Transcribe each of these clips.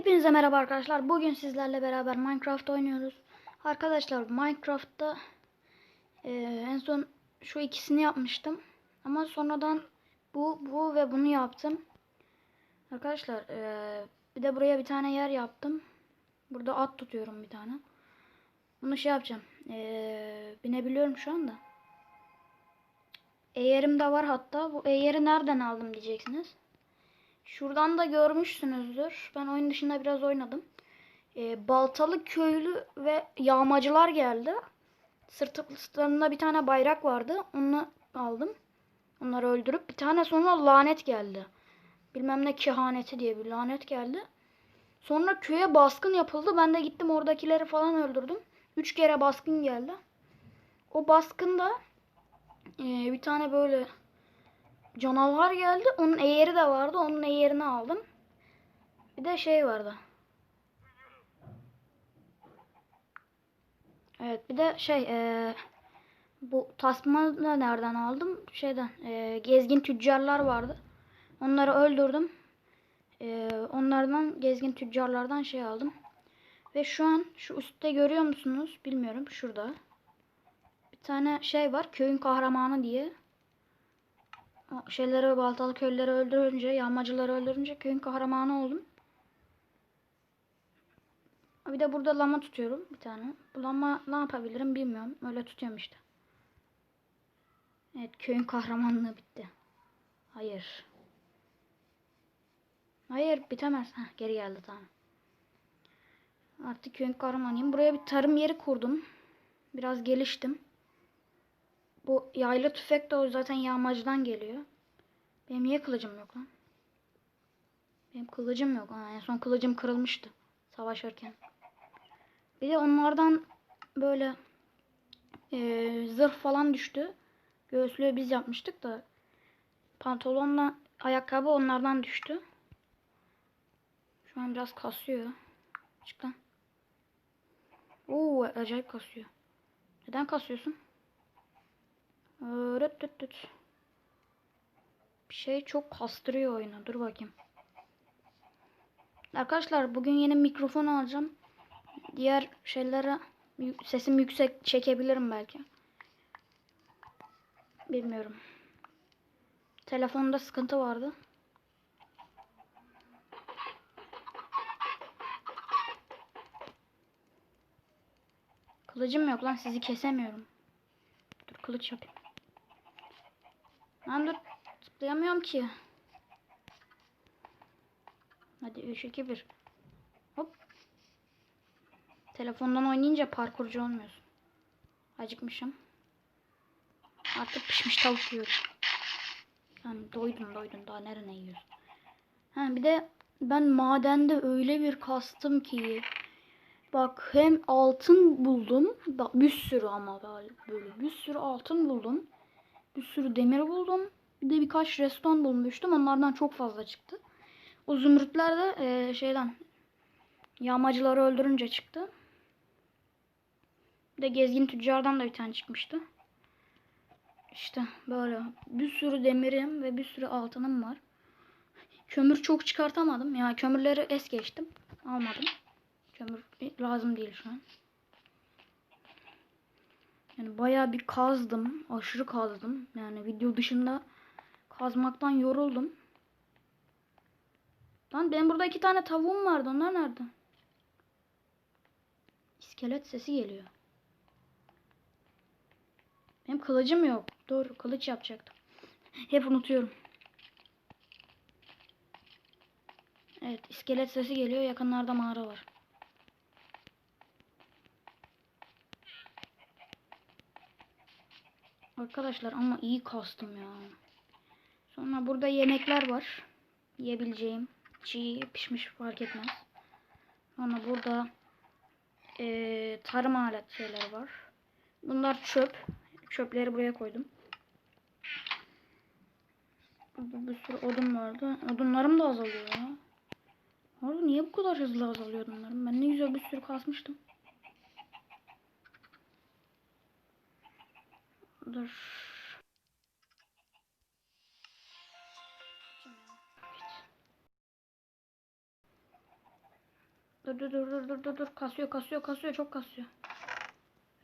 Hepinize merhaba arkadaşlar. Bugün sizlerle beraber Minecraft oynuyoruz. Arkadaşlar Minecraft'ta e, en son şu ikisini yapmıştım. Ama sonradan bu, bu ve bunu yaptım. Arkadaşlar e, bir de buraya bir tane yer yaptım. Burada at tutuyorum bir tane. Bunu şey yapacağım. E, binebiliyorum şu anda. Eğerim de var hatta. Bu eğeri nereden aldım diyeceksiniz. Şuradan da görmüşsünüzdür. Ben oyun dışında biraz oynadım. Ee, baltalı köylü ve yağmacılar geldi. Sırtlarında bir tane bayrak vardı. Onu aldım. Onları öldürüp bir tane sonra lanet geldi. Bilmem ne kehaneti diye bir lanet geldi. Sonra köye baskın yapıldı. Ben de gittim oradakileri falan öldürdüm. Üç kere baskın geldi. O baskında e, bir tane böyle canavar geldi. Onun eğeri de vardı. Onun eğerini aldım. Bir de şey vardı. Evet bir de şey e, bu tasma da nereden aldım? Şeyden e, gezgin tüccarlar vardı. Onları öldürdüm. E, onlardan gezgin tüccarlardan şey aldım. Ve şu an şu üstte görüyor musunuz? Bilmiyorum. Şurada. Bir tane şey var. Köyün kahramanı diye. Şeyleri baltalı köylüleri öldürünce, yağmacıları öldürünce köyün kahramanı oldum. Bir de burada lama tutuyorum bir tane. Bu lama ne yapabilirim bilmiyorum. Öyle tutuyorum işte. Evet köyün kahramanlığı bitti. Hayır. Hayır bitemez. Heh, geri geldi tamam. Artık köyün kahramanıyım. Buraya bir tarım yeri kurdum. Biraz geliştim. Bu yaylı tüfek de o zaten yağmacıdan geliyor. Benim niye kılıcım yok lan? Benim kılıcım yok. Ha, en son kılıcım kırılmıştı. Savaşırken. Bir de onlardan böyle e, zırh falan düştü. Göğüslüğü biz yapmıştık da pantolonla ayakkabı onlardan düştü. Şu an biraz kasıyor. Çık lan. Oo acayip kasıyor. Neden kasıyorsun? Rıt rıt rıt. Bir şey çok kastırıyor oyunu. Dur bakayım. Arkadaşlar bugün yeni mikrofon alacağım. Diğer şeylere sesim yüksek çekebilirim belki. Bilmiyorum. Telefonda sıkıntı vardı. Kılıcım yok lan sizi kesemiyorum. Dur kılıç yapayım. Lan dur zıplayamıyorum ki. Hadi 3 2 1. Hop. Telefondan oynayınca parkurcu olmuyorsun. Acıkmışım. Artık pişmiş tavuk yiyorum. Yani doydum doydum daha nerene yiyorsun. Ha bir de ben madende öyle bir kastım ki bak hem altın buldum. Bir sürü ama böyle bir sürü altın buldum. Bir sürü demir buldum. Bir de birkaç reston bulmuştum. Onlardan çok fazla çıktı. O zümrütler de e, şeyden yağmacıları öldürünce çıktı. Bir de gezgin tüccardan da bir tane çıkmıştı. İşte böyle bir sürü demirim ve bir sürü altınım var. Kömür çok çıkartamadım. Ya yani kömürleri es geçtim. Almadım. Kömür lazım değil şu an. Yani bayağı bir kazdım. Aşırı kazdım. Yani video dışında kazmaktan yoruldum. Lan benim burada iki tane tavuğum vardı. Onlar nerede? İskelet sesi geliyor. Benim kılıcım yok. Doğru kılıç yapacaktım. Hep unutuyorum. Evet iskelet sesi geliyor. Yakınlarda mağara var. Arkadaşlar ama iyi kastım ya. Sonra burada yemekler var. Yiyebileceğim. Çiğ pişmiş fark etmez. Sonra burada e, tarım alet şeyler var. Bunlar çöp. Çöpleri buraya koydum. Burada bir sürü odun vardı. Odunlarım da azalıyor ya. Orada niye bu kadar hızlı azalıyor odunlarım? Ben ne güzel bir sürü kasmıştım. Dur. Dur dur dur dur dur dur dur. Kasıyor kasıyor kasıyor çok kasıyor.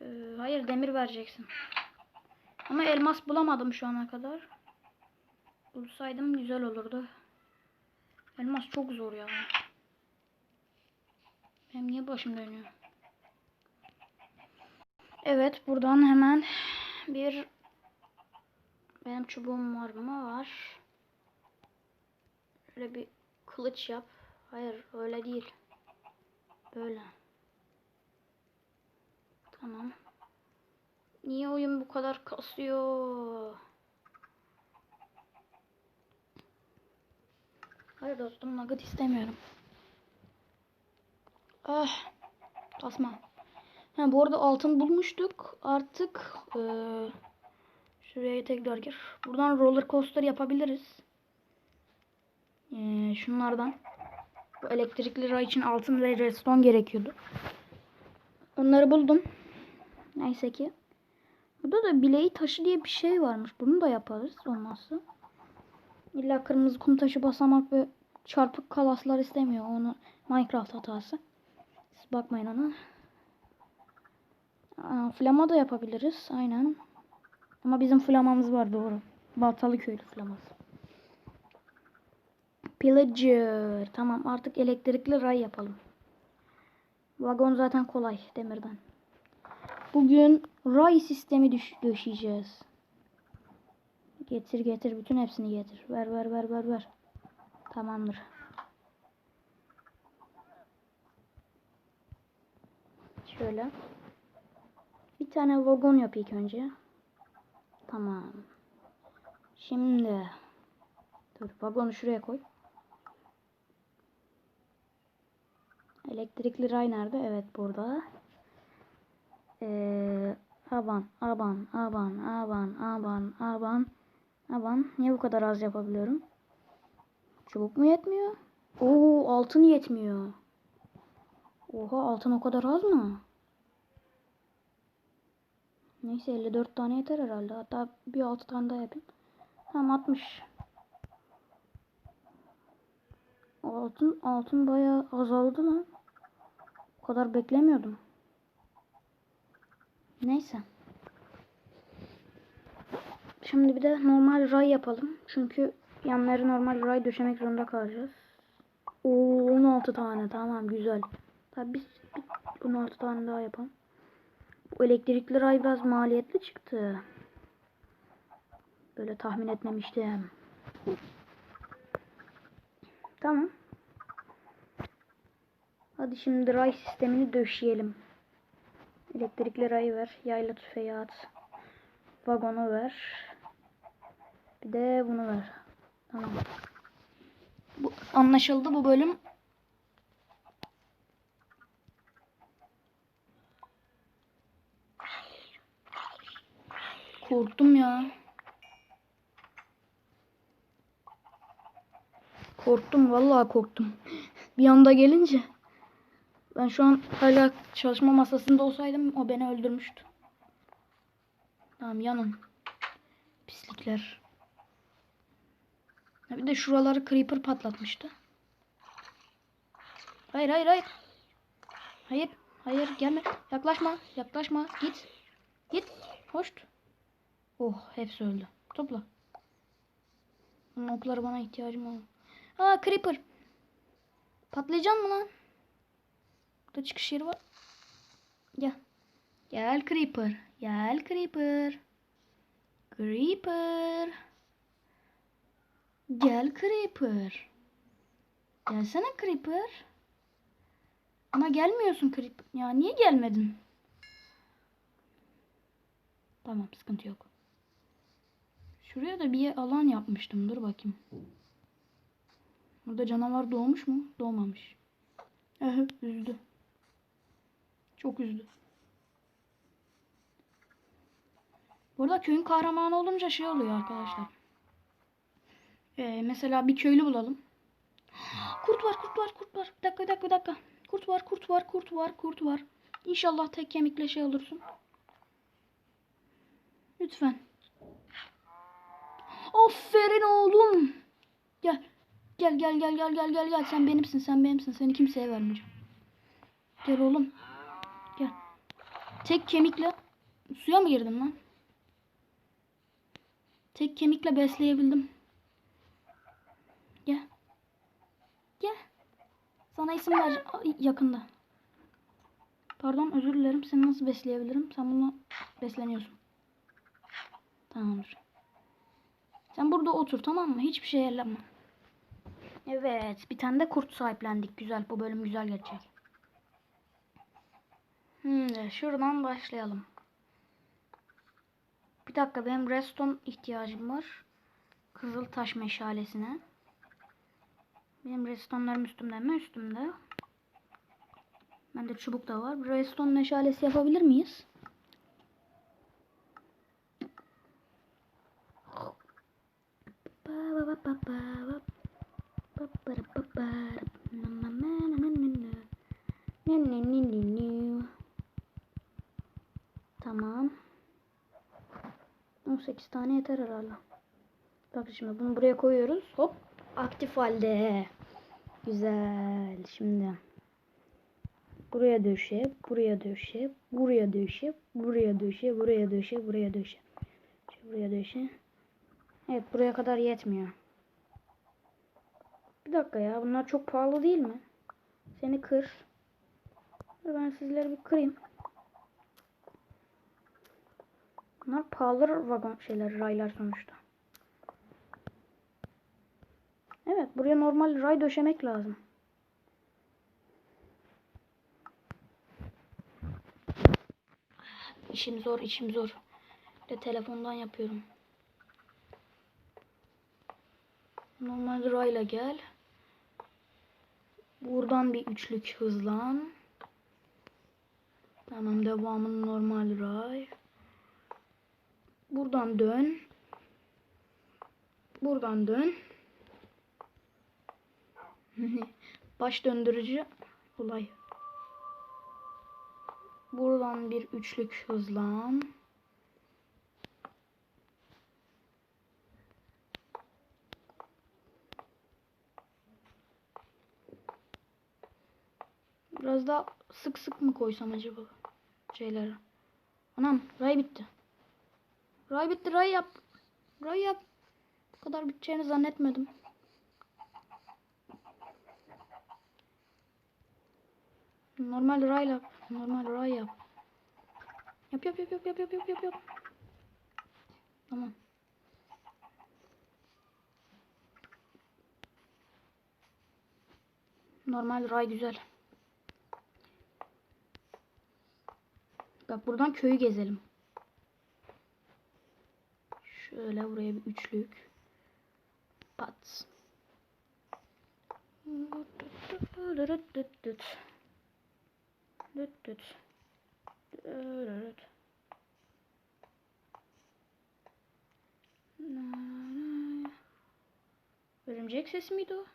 Ee, hayır demir vereceksin. Ama elmas bulamadım şu ana kadar. Bulsaydım güzel olurdu. Elmas çok zor ya. Benim niye başım dönüyor? Evet buradan hemen bir benim çubuğum var mı? Var. Şöyle bir kılıç yap. Hayır öyle değil. Böyle. Tamam. Niye oyun bu kadar kasıyor? Hayır dostum nugget istemiyorum. Ah. Kasma. Ha, bu arada altın bulmuştuk. Artık eee, şuraya tekrar gir. Buradan roller coaster yapabiliriz. Eee, şunlardan. Bu elektrikli ray için altın ve redstone gerekiyordu. Onları buldum. Neyse ki. Burada da bileği taşı diye bir şey varmış. Bunu da yaparız olmazsa. İlla kırmızı kum taşı basamak ve çarpık kalaslar istemiyor. Onu Minecraft hatası. Siz bakmayın ona. Flama da yapabiliriz. Aynen. Ama bizim flamamız var doğru. Baltalı köylü flaması. Pillager. Tamam artık elektrikli ray yapalım. Vagon zaten kolay demirden. Bugün ray sistemi düş döşeyeceğiz. Getir getir bütün hepsini getir. Ver ver ver ver ver. Tamamdır. Şöyle. Bir tane vagon yap ilk önce. Tamam. Şimdi dur vagonu şuraya koy. Elektrikli ray nerede? Evet burada. Ee, aban, aban, aban, aban, aban, aban, aban. Niye bu kadar az yapabiliyorum? Çubuk mu yetmiyor? Oo, altın yetmiyor. Oha, altın o kadar az mı? Neyse 54 tane yeter herhalde. Hatta bir 6 tane daha yapayım. Tamam 60. Altın, altın bayağı azaldı lan. O kadar beklemiyordum. Neyse. Şimdi bir de normal ray yapalım. Çünkü yanları normal ray döşemek zorunda kalacağız. Oo 16 tane tamam güzel. Tabii biz bir 16 tane daha yapalım. Bu elektrikli ray biraz maliyetli çıktı. Böyle tahmin etmemiştim. Tamam. Hadi şimdi ray sistemini döşeyelim. Elektrikli rayı ver. Yayla tüfeği at. Vagonu ver. Bir de bunu ver. Tamam. Bu anlaşıldı bu bölüm. Korktum ya. Korktum vallahi korktum. Bir anda gelince ben şu an hala çalışma masasında olsaydım o beni öldürmüştü. Tamam yanın. Pislikler. Bir de şuraları creeper patlatmıştı. Hayır hayır hayır. Hayır. Hayır gelme. Yaklaşma. Yaklaşma. Git. Git. Hoş. Oh hepsi öldü. Topla. Bunun okları bana ihtiyacım var. Aa creeper. Patlayacak mı lan? Burada çıkış yeri var. Gel. Gel creeper. Gel creeper. Creeper. Gel creeper. Gelsene creeper. Ama gelmiyorsun creeper. Ya niye gelmedin? Tamam sıkıntı yok. Şuraya da bir alan yapmıştım. Dur bakayım. Burada canavar doğmuş mu? Doğmamış. Evet üzdü. Çok üzdü. Burada köyün kahramanı olunca şey oluyor arkadaşlar. Ee, mesela bir köylü bulalım. Kurt var, kurt var, kurt var. Bir dakika, bir dakika, bir dakika. Kurt var, kurt var, kurt var, kurt var. İnşallah tek kemikle şey olursun. Lütfen. Aferin oğlum. Gel. Gel gel gel gel gel gel gel. Sen benimsin, sen benimsin. Seni kimseye vermeyeceğim. Gel oğlum. Gel. Tek kemikle suya mı girdin lan? Tek kemikle besleyebildim. Gel. Gel. Sana isim ver yakında. Pardon özür dilerim. Seni nasıl besleyebilirim? Sen bununla besleniyorsun. Tamamdır. Sen burada otur tamam mı? Hiçbir şey ellenme. Evet. Bir tane de kurt sahiplendik. Güzel. Bu bölüm güzel geçecek. Şimdi şuradan başlayalım. Bir dakika benim redstone ihtiyacım var. Kızıl taş meşalesine. Benim redstone'larım üstümde mi? Üstümde. Bende çubuk da var. Redstone meşalesi yapabilir miyiz? Tamam. 18 tane yeter herhalde. Bak şimdi bunu buraya koyuyoruz. Hop. Aktif halde. Güzel. Şimdi. Buraya döşe, buraya döşe, buraya döşe, buraya döşe, buraya döşe, buraya döşe. Buraya döşe. Evet buraya kadar yetmiyor. Bir dakika ya bunlar çok pahalı değil mi? Seni kır. Ben sizleri bir kırayım. Bunlar pahalı vagon şeyler, raylar sonuçta. Evet, buraya normal ray döşemek lazım. İşim zor, işim zor. Bir de telefondan yapıyorum. Normal rayla gel. Buradan bir üçlük hızlan. Tamam devamını normal ray. Buradan dön. Buradan dön. Baş döndürücü olay. Buradan bir üçlük hızlan. Biraz daha sık sık mı koysam acaba şeyleri? Anam ray bitti. Ray bitti ray yap. Ray yap. Bu kadar biteceğini zannetmedim. Normal ray yap. Normal ray yap. Yap yap yap yap yap yap yap yap yap. Tamam. Normal ray güzel. Bak buradan köyü gezelim. Şöyle buraya bir üçlük. Pat. Örümcek sesi miydi o?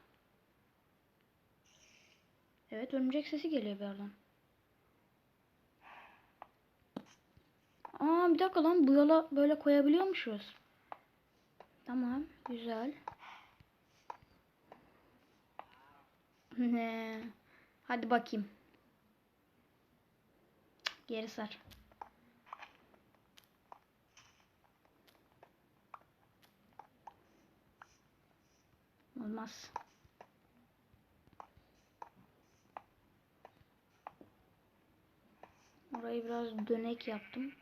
Evet örümcek sesi geliyor bir yerden. Aa bir dakika lan bu yola böyle koyabiliyormuşuz. Tamam güzel. Ne? Hadi bakayım. Geri sar. Olmaz. Orayı biraz dönek yaptım.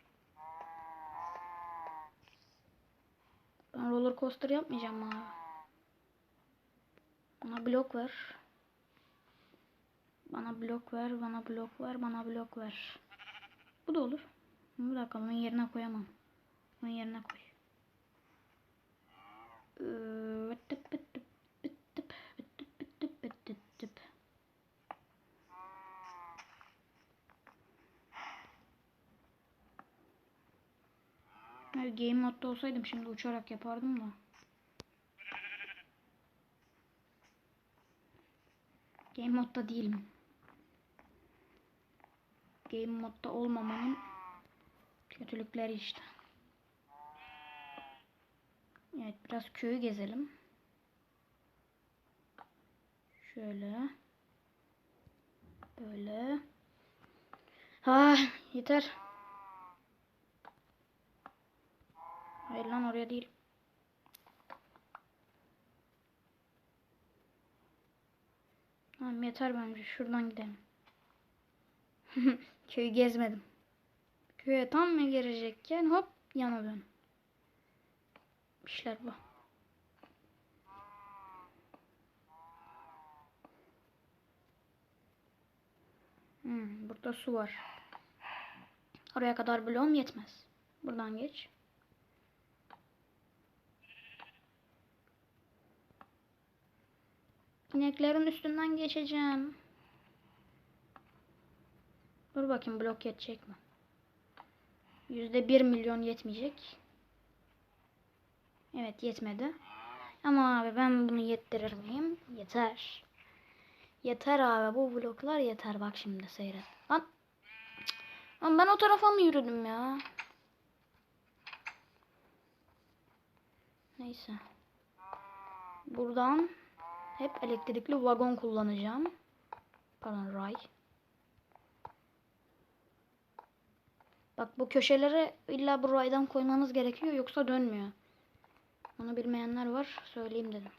Ben roller coaster yapmayacağım abi. Bana blok ver. Bana blok ver, bana blok ver, bana blok ver. Bu da olur. Bir dakika onun yerine koyamam. Onun yerine koy. Ee, Evet, game modda olsaydım şimdi uçarak yapardım da. Game modda değilim. Game modda olmamanın kötülükleri işte. Evet biraz köyü gezelim. Şöyle. Böyle. Ha yeter. Hayır lan oraya değil. Tamam yeter bence. Şuradan gidelim. Köyü gezmedim. Köye tam mı girecekken hop yana dön. İşler bu. Hmm, burada su var. Oraya kadar bloğum yetmez. Buradan geç. İneklerin üstünden geçeceğim. Dur bakayım blok yetecek mi? Yüzde bir milyon yetmeyecek. Evet yetmedi. Ama abi ben bunu yettirir miyim? Yeter. Yeter abi bu bloklar yeter bak şimdi seyret. Lan. Lan ben o tarafa mı yürüdüm ya? Neyse. Buradan hep elektrikli vagon kullanacağım. Pardon ray. Bak bu köşelere illa bu raydan koymanız gerekiyor yoksa dönmüyor. Onu bilmeyenler var söyleyeyim dedim.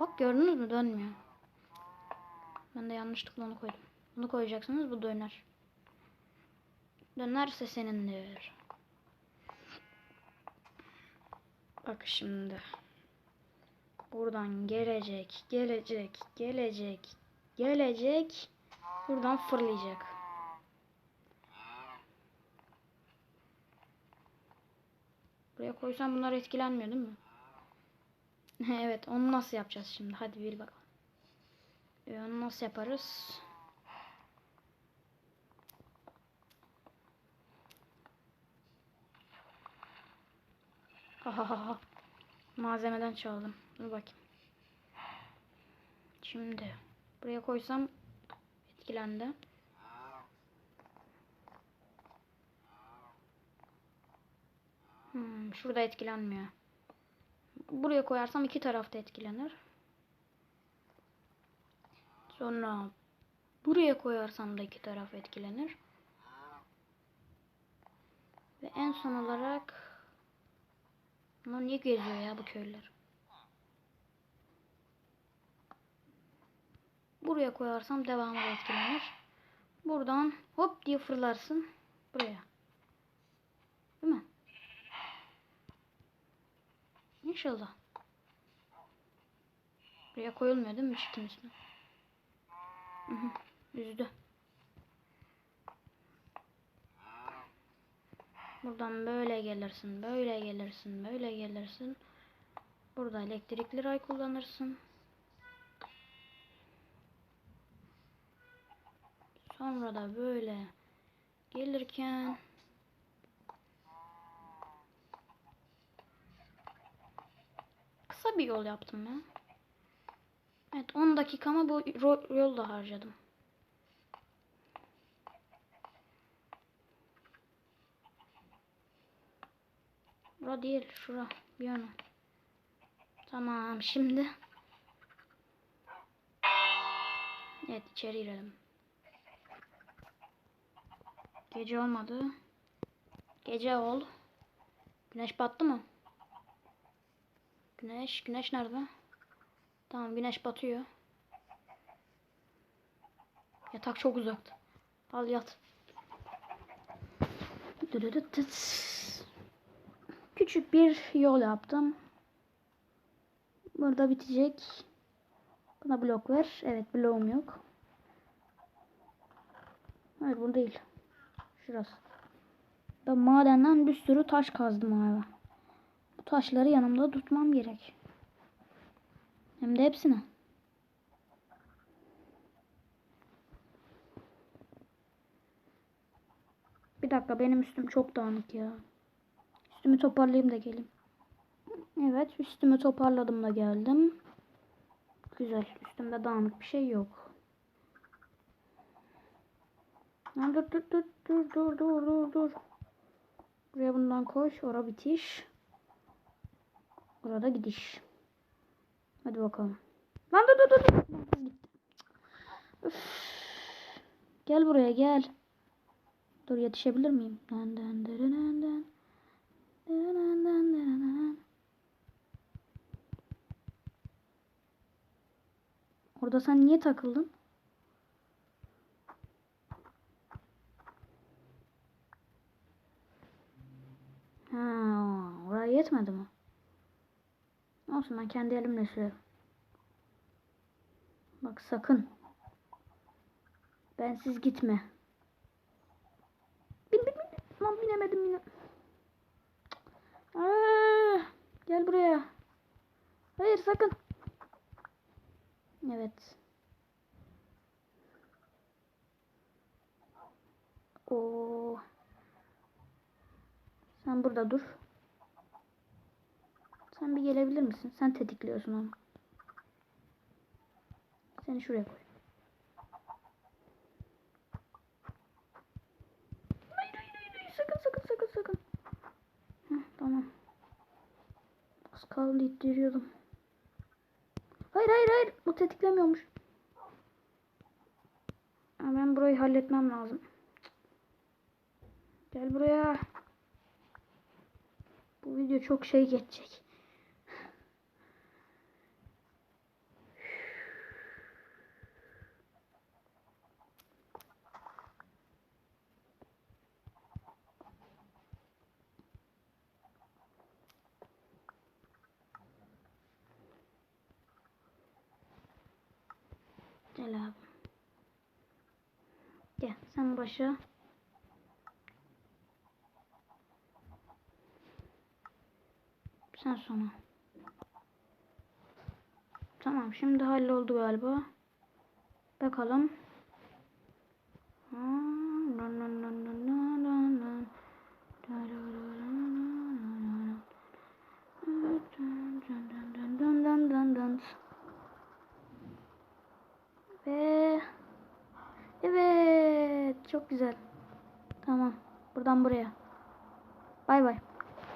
Bak gördünüz mü dönmüyor. Ben de yanlışlıkla onu koydum. Bunu koyacaksınız bu döner. Dönerse senindir. Bak şimdi. Buradan gelecek, gelecek, gelecek, gelecek. Buradan fırlayacak. Buraya koysam bunlar etkilenmiyor değil mi? evet onu nasıl yapacağız şimdi? Hadi bir bakalım. Ee, onu nasıl yaparız? Hahaha. Malzemeden çaldım. Dur bakayım. Şimdi buraya koysam etkilendi. Hmm, şurada etkilenmiyor. Buraya koyarsam iki tarafta etkilenir. Sonra buraya koyarsam da iki taraf etkilenir. Ve en son olarak Bunlar niye geziyor ya bu köylüler? Buraya koyarsam devamı da etkilenir. Buradan hop diye fırlarsın. Buraya. Değil mi? İnşallah. Buraya koyulmuyor değil mi çitin üstüne? Üzdü. Buradan böyle gelirsin, böyle gelirsin, böyle gelirsin. Burada elektrikli ray kullanırsın. Sonra da böyle gelirken kısa bir yol yaptım ya. Evet 10 dakikamı bu yolda harcadım. Bura değil şura bir yana. Tamam şimdi. Evet içeri girelim. Gece olmadı. Gece ol. Güneş battı mı? Güneş, güneş nerede? Tamam güneş batıyor. Yatak çok uzakta. Al yat. Küçük bir yol yaptım. Burada bitecek. Buna blok ver. Evet bloğum yok. Hayır bu değil. Şurası. Ben madenden bir sürü taş kazdım abi. Bu taşları yanımda tutmam gerek. Hem de hepsini. Bir dakika benim üstüm çok dağınık ya. Üstümü toparlayayım da geleyim. Evet üstümü toparladım da geldim. Güzel. Üstümde dağınık bir şey yok. Dur dur dur dur dur dur dur dur. Buraya bundan koş. Ora bitiş. Orada gidiş. Hadi bakalım. Lan dur dur dur. Üf. Gel buraya gel. Dur yetişebilir miyim? Dın dın dın dın dın. Orada sen niye takıldın? Ha, oraya yetmedi mi? Olsun ben kendi elimle sürerim. Bak sakın. Bensiz gitme. Bin bin bin. Lan binemedim yine. Aa, gel buraya. Hayır sakın. Evet. Oo. Sen burada dur. Sen bir gelebilir misin? Sen tetikliyorsun onu. Seni şuraya koy. Hayır hayır hayır. hayır. Sakın sakın sakın sakın. Heh, tamam. Az kaldı ittiriyordum. Hayır hayır hayır. Bu tetiklemiyormuş. Ben burayı halletmem lazım. Gel buraya. Video çok şey geçecek. Gel abi. Gel sen başa. Sen sona. Tamam şimdi halloldu galiba. Bakalım.